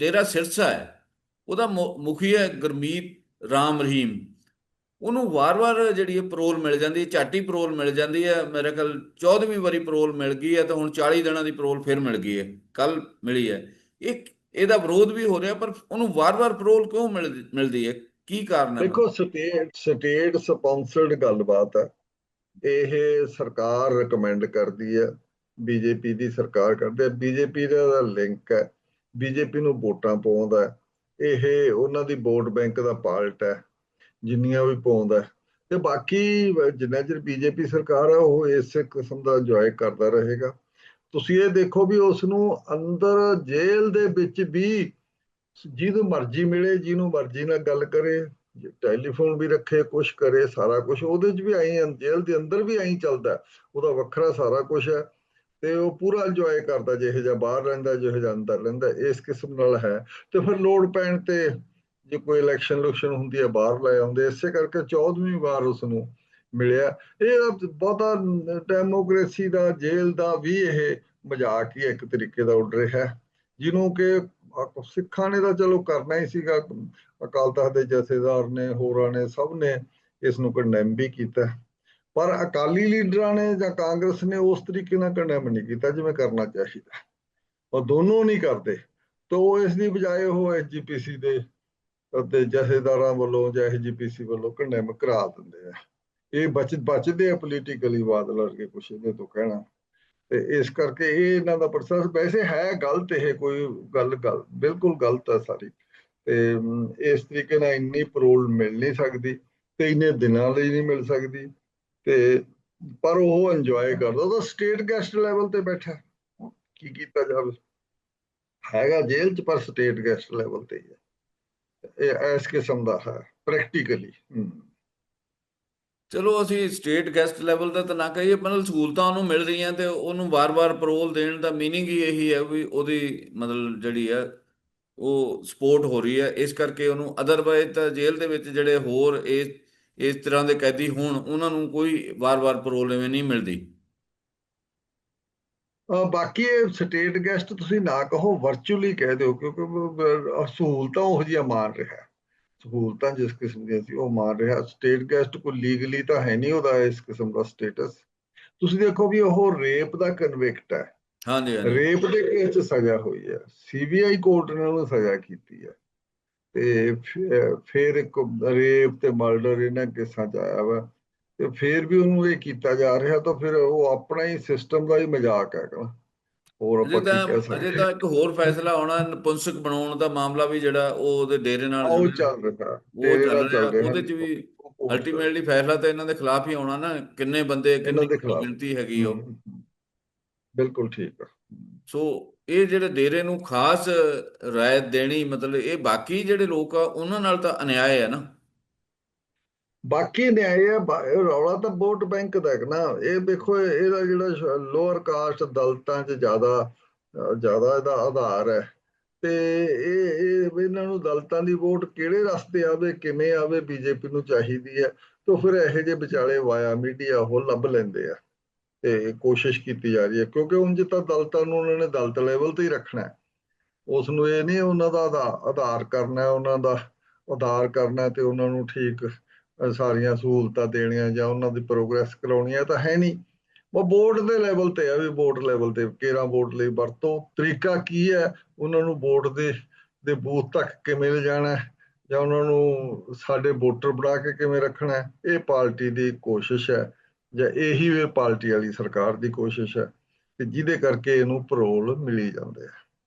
ਡੇਰਾ ਸਿਰਸਾ ਹੈ, ਉਹਦਾ ਮੁਖੀ ਹੈ ਗੁਰਮੀਤ ਰਾਮ ਰਹੀਮ। ਉਹਨੂੰ ਵਾਰ-ਵਾਰ ਜਿਹੜੀ ਹੈ ਪਰੋਲ ਮਿਲ ਜਾਂਦੀ ਹੈ, ਝਾਟੀ ਪਰੋਲ ਮਿਲ ਜਾਂਦੀ ਹੈ, ਮੇਰੇ ਖਿਆਲ 14ਵੀਂ ਵਾਰੀ ਪਰੋਲ ਮਿਲ ਗਈ ਹੈ ਤੇ ਹੁਣ 40 ਦਿਨਾਂ ਦੀ ਪਰੋਲ ਫਿਰ ਮਿਲ ਗਈ ਹੈ ਕੱਲ ਮਿਲੀ ਹੈ। ਇਹ ਇਹਦਾ ਵਿਰੋਧ ਵੀ ਹੋ ਰਿਹਾ, ਪਰ ਉਹਨੂੰ ਵਾਰ-ਵਾਰ ਪਰੋਲ ਕਿਉਂ ਮਿਲ- ਮਿਲਦੀ ਹੈ? ਕੀ ਕਾਰਨ ਹੈ? ਦੇਖੋ, ਸਟੇਟ ਸਟੇਟ ਸਪਾਂਸਰਡ ਗੱਲਬਾਤ ਹੈ। ਇਹ ਸਰਕਾਰ ਰეკਮੈਂਡ ਕਰਦੀ ਹੈ, ਬੀਜੇਪੀ ਦੀ ਸਰਕਾਰ ਕਰਦੇ ਬੀਜੇਪੀ ਦਾ ਲਿੰਕ ਹੈ। ਬੀਜੇਪੀ ਨੂੰ ਵੋਟਾਂ ਪਾਉਂਦਾ ਇਹ ਉਹਨਾਂ ਦੀ ਵੋਟ ਬੈਂਕ ਦਾ ਪਾਰਟ ਹੈ, ਜਿੰਨੀਆਂ ਵੀ ਪਾਉਂਦਾ ਹੈ। ਤੇ ਬਾਕੀ ਜਿੰਨਾ ਚਿਰ ਬੀਜੇਪੀ ਸਰਕਾਰ ਹੈ ਉਹ ਇਸੇ ਕਿਸਮ ਦਾ ਇੰਜੋਏ ਕਰਦਾ ਰਹੇਗਾ। ਤੁਸੀਂ ਇਹ ਦੇਖੋ ਵੀ ਉਸ ਨੂੰ ਅੰਦਰ ਜੇਲ੍ਹ ਦੇ ਵਿੱਚ ਵੀ ਜਿਹਨੂੰ ਮਰਜ਼ੀ ਮਿਲੇ, ਜਿਹਨੂੰ ਮਰਜ਼ੀ ਨਾਲ ਗੱਲ ਕਰੇ, ਟੈਲੀਫੋਨ ਵੀ ਰੱਖੇ, ਕੁਛ ਕਰੇ, ਸਾਰਾ ਕੁਝ ਉਹਦੇ 'ਚ ਵੀ ਆਈ, ਜੇਲ੍ਹ ਦੇ ਅੰਦਰ ਵੀ ਆਈ ਚੱਲਦਾ ਉਹਦਾ ਵੱਖਰਾ ਸਾਰਾ ਕੁਝ ਹੈ। ਤੇ ਉਹ ਪੂਰਾ ਇੰਜੋਏ ਕਰਦਾ, ਜਿਹੇ ਜਿਹਾ ਬਾਹਰ ਰਹਿੰਦਾ, ਜਿਹੇ ਜਿਹਾ ਅੰਦਰ ਰਹਿੰਦਾ, ਇਸ ਕਿਸਮ ਨਾਲ ਹੈ। ਤੇ ਫਿਰ ਲੋੜ ਪੈਣ ਤੇ ਜੇ ਕੋਈ ਇਲੈਕਸ਼ਨ ਲੁਕਸ਼ਨ ਹੁੰਦੀ ਹੈ, ਬਾਹਰ ਲੈ ਆਉਂਦੇ। ਇਸੇ ਕਰਕੇ 14ਵੀਂ ਵਾਰ ਉਸ ਨੂੰ ਮਿਲਿਆ। ਇਹ ਬਹੁਤਾ ਡੈਮੋਕ੍ਰੇਸੀ ਦਾ, ਜੇਲ੍ਹ ਦਾ ਵੀ ਇਹ ਮਜ਼ਾਕ ਹੀ ਇੱਕ ਤਰੀਕੇ ਦਾ ਉੱਡ ਰਿਹਾ ਜਿਹਨੂੰ ਕਿ ਸਿੱਖਾਂ ਨੇ ਤਾਂ ਚਲੋ ਕਰਨਾ ਹੀ ਸੀਗਾ। ਅਕਾਲ ਤਖਤ ਦੇ ਜਥੇਦਾਰ ਨੇ, ਹੋਰਾਂ ਨੇ ਸਭ ਨੇ ਇਸ ਨੂੰ ਕੰਡੈਮ ਵੀ ਕੀਤਾ। ਪਰ ਅਕਾਲੀ ਲੀਡਰਾਂ ਨੇ ਜਾਂ ਕਾਂਗਰਸ ਨੇ ਉਸ ਤਰੀਕੇ ਨਾਲ ਕੰਡੈਮ ਨਹੀਂ ਕੀਤਾ ਜਿਵੇਂ ਕਰਨਾ ਚਾਹੀਦਾ। ਉਹ ਦੋਨੋਂ ਨਹੀਂ ਕਰਦੇ। ਤਾਂ ਉਹ ਇਸ ਦੀ ਬਜਾਏ ਉਹ ਐਸਜੀਪੀਸੀ ਦੇ ਅਤੇ ਜਥੇਦਾਰਾਂ ਵੱਲੋਂ ਜਾਂ ਐਸਜੀਪੀਸੀ ਵੱਲੋਂ ਕੰਡੈਮ ਕਰਾ ਦਿੰਦੇ ਆ। ਇਹ ਬਚ, ਬਚਦੇ ਆ ਪੋਲੀਟੀਕਲੀ ਬਾਦਲ ਵਰਗੇ ਕੁਛ ਇਹਦੇ ਤੋਂ ਕਹਿਣਾ। ਤੇ ਇਸ ਕਰਕੇ ਇਹ ਇਹਨਾਂ ਦਾ ਪ੍ਰੋਸੈਸ ਵੈਸੇ ਹੈ ਗਲਤ ਇਹ ਕੋਈ ਗੱਲ ਗੱਲ ਬਿਲਕੁਲ ਗਲਤ ਹੈ ਸਾਰੀ। ਤੇ ਇਸ ਤਰੀਕੇ ਨਾਲ ਇੰਨੀ ਪਰੋਲ ਮਿਲ ਨਹੀਂ ਸਕਦੀ ਤੇ ਇੰਨੇ ਦਿਨਾਂ ਲਈ ਨਹੀਂ ਮਿਲ ਸਕਦੀ। ਤੇ ਪਰ ਉਹ ਇੰਜੋਏ ਕਰਦਾ ਤਾਂ ਸਟੇਟ ਗੈਸਟ ਲੈਵਲ ਤੇ ਬੈਠਾ। ਕੀ ਕੀਤਾ ਜਾਵੇ? ਹੈਗਾ ਜੇਲ੍ਹ ਚ, ਪਰ ਸਟੇਟ ਗੈਸਟ ਲੈਵਲ ਤੇ ਹੈ ਇਹ ਇਸ ਕਿਸਮ ਦਾ ਹੈ ਪ੍ਰੈਕਟੀਕਲੀ ਚਲੋ, ਅਸੀਂ ਸਟੇਟ ਗੈਸਟ ਲੈਵਲ ਦਾ ਤਾਂ ਨਾ ਕਹੀਏ, ਮਤਲਬ ਸਹੂਲਤਾਂ ਉਹਨੂੰ ਮਿਲ ਰਹੀਆਂ ਤੇ ਉਹਨੂੰ ਵਾਰ-ਵਾਰ ਪਰੋਲ ਦੇਣ ਦਾ ਮੀਨਿੰਗ ਹੀ ਇਹੀ ਹੈ ਵੀ ਉਹਦੀ ਮਤਲਬ ਜਿਹੜੀ ਆ ਉਹ ਸਪੋਰਟ ਹੋ ਰਹੀ ਹੈ। ਇਸ ਕਰਕੇ ਉਹਨੂੰ ਅਦਰਵਾਇਜ਼ ਤਾਂ ਜੇਲ੍ਹ ਦੇ ਵਿੱਚ ਜਿਹੜੇ ਹੋਰ ਇਹ ਇਸ ਤਰ੍ਹਾਂ ਦੇ ਕੈਦੀ ਹੋਣ ਉਹਨਾਂ ਨੂੰ ਕੋਈ ਵਾਰ-ਵਾਰ ਪਰੋਲ ਐਵੇਂ ਨਹੀਂ ਮਿਲਦੀ। ਬਾਕੀ ਇਹ ਸਟੇਟ ਗੈਸਟ ਤੁਸੀਂ ਨਾ ਕਹੋ ਵਰਚੁਅਲੀ ਕਹਿ ਦਿਓ ਕਿਉਂਕਿ ਸਹੂਲਤਾਂ ਉਹ ਜਿਹੀਆਂ ਮਾਰ ਰਿਹਾ। ਸਹੂਲਤਾਂ ਜਿਸ ਕਿਸਮ ਦੀਆਂ ਸੀ ਉਹ ਮਾਰ ਰਿਹਾ। ਸਟੇਟ ਗੈਸਟ ਕੋਈ ਲੀਗਲੀ ਤਾਂ ਹੈ ਨਹੀਂ ਉਹਦਾ ਇਸ ਕਿਸਮ ਦਾ ਸਟੇਟਸ। ਤੁਸੀਂ ਦੇਖੋ ਵੀ ਉਹ ਰੇਪ ਦਾ ਕਨਵਿਕਟ ਹੈ। ਹਾਂਜੀ ਹਾਂਜੀ। ਰੇਪ ਦੇ ਕੇਸ 'ਚ ਸਜ਼ਾ ਹੋਈ ਹੈ। ਸੀਬੀਆਈ ਕੋਰਟ ਨੇ ਉਹਨੂੰ ਸਜ਼ਾ ਕੀਤੀ ਹੈ। ਤੇ ਫਿਰ- ਇੱਕ ਰੇਪ ਤੇ ਮਰਡਰ ਇਹਨਾਂ ਕੇਸਾਂ 'ਚ ਆਇਆ ਵਾ। ਤੇ ਫਿਰ ਵੀ ਉਹਨੂੰ ਇਹ ਕੀਤਾ ਜਾ ਰਿਹਾ ਤਾਂ ਫਿਰ ਉਹ ਆਪਣਾ ਹੀ ਸਿਸਟਮ ਦਾ ਹੀ ਮਜ਼ਾਕ ਹੈਗਾ ਹੋਰ ਅਜੇ ਆਪਾਂ ਕੀ ਕਹਿ ਅਜੇ ਸਕਦੇ ਤਾਂ ਇੱਕ ਹੋਰ ਫੈਸਲਾ ਆਉਣਾ ਨਪੁੰਸਕ ਬਣਾਉਣ ਦਾ ਮਾਮਲਾ ਵੀ ਜਿਹੜਾ ਉਹ ਉਹਦੇ ਡੇਰੇ ਨਾਲ ਉਹ। ਚੱਲ ਰਿਹਾ ਉਹ ਤੇਰੇ ਚੱਲ ਨਾਲ ਰਿਹਾ ਚੱਲ ਰਿਹਾ। ਉਹਦੇ ਚ ਵੀ ਅਲਟੀਮੇਟਲੀ ਫੈਸਲਾ ਤਾਂ ਇਹਨਾਂ ਦੇ ਖਿਲਾਫ ਹੀ ਆਉਣਾ ਨਾ ਕਿੰਨੇ ਬੰਦੇ ਕਿੰਨੀ। ਗਿਣਤੀ ਹੈਗੀ ਉਹ। ਬਿਲਕੁਲ ਠੀਕ ਆ। ਸੋ ਇਹ ਜਿਹੜੇ ਡੇਰੇ ਨੂੰ ਖਾਸ ਰਾਇਤ ਦੇਣੀ, ਮਤਲਬ ਇਹ ਬਾਕੀ ਜਿਹੜੇ ਲੋਕ ਆ, ਉਹਨਾਂ ਨਾਲ ਤਾਂ ਅਨਿਆਏ ਹੈ ਨਾ। ਬਾਕੀ ਨਿਆਏ ਆ ਰੌਲਾ ਤਾਂ ਵੋਟ ਬੈਂਕ ਦਾ ਹੈ ਨਾ। ਇਹ ਦੇਖੋ, ਇਹਦਾ ਜਿਹੜਾ ਲੋਅਰ ਕਾਸਟ ਦਲਤਾਂ 'ਚ ਜ਼ਿਆਦਾ ਜ਼ਿਆਦਾ ਇਹਦਾ ਆਧਾਰ ਹੈ। ਤੇ ਇਹ ਇਹ ਇਹਨਾਂ ਨੂੰ ਦਲਤਾਂ ਦੀ ਵੋਟ ਕਿਹੜੇ ਰਸਤੇ ਆਵੇ, ਕਿਵੇਂ ਆਵੇ, ਬੀਜੇਪੀ ਨੂੰ ਚਾਹੀਦੀ ਹੈ, ਤਾਂ ਫਿਰ ਇਹੋ ਜਿਹੇ ਵਿਚਾਲੇ ਵਾਇਆ ਮੀਡੀਆ ਉਹ ਲੱਭ ਲੈਂਦੇ ਆ। ਤੇ ਕੋਸ਼ਿਸ਼ ਕੀਤੀ ਜਾ ਰਹੀ ਹੈ, ਕਿਉਂਕਿ ਉਂਝ ਤਾਂ ਦਲਤਾਂ ਨੂੰ ਉਹਨਾਂ ਨੇ ਦਲਤ ਲੈਵਲ ਤੇ ਹੀ ਰੱਖਣਾ ਹੈ। ਉਸ ਨੂੰ ਇਹ ਨਹੀਂ ਉਹਨਾਂ ਦਾ ਆਧਾਰ ਕਰਨਾ ਉਹਨਾਂ ਦਾ ਉਧਾਰ ਕਰਨਾ ਤੇ ਉਹਨਾਂ ਨੂੰ ਠੀਕ ਸਾਰੀਆਂ ਸਹੂਲਤਾਂ ਦੇਣੀਆਂ ਜਾਂ ਉਹਨਾਂ ਦੀ ਪ੍ਰੋਗਰੈਸ ਕਰਾਉਣੀ ਹੈ ਤਾਂ ਹੈ ਨਹੀਂ। ਉਹ ਬੋਰਡ ਦੇ ਲੈਵਲ ਤੇ ਆ ਵੀ ਬੋਰਡ ਲੈਵਲ ਤੇ ਕੇਰਾ ਬੋਰਡ ਲਈ ਵਰਤੋ। ਤਰੀਕਾ ਕੀ ਹੈ? ਉਹਨਾਂ ਨੂੰ ਬੋਰਡ ਦੇ ਦੇ ਬੂਥ ਤੱਕ ਕਿਵੇਂ ਲਿਜਾਣਾ ਜਾਂ ਉਹਨਾਂ ਨੂੰ ਸਾਡੇ ਵੋਟਰ ਬਣਾ ਕੇ ਕਿਵੇਂ ਰੱਖਣਾ ਇਹ ਪਾਰਟੀ ਦੀ ਕੋਸ਼ਿਸ਼ ਹੈ। ਜਾਂ ਇਹੀ ਇਹ ਪਾਰਟੀ ਵਾਲੀ ਸਰਕਾਰ ਦੀ ਕੋਸ਼ਿਸ਼ ਹੈ ਕਿ ਜਿਹਦੇ ਕਰਕੇ ਇਹਨੂੰ ਪਰੋਲ ਮਿਲੀ ਜਾਂਦੇ ਆ।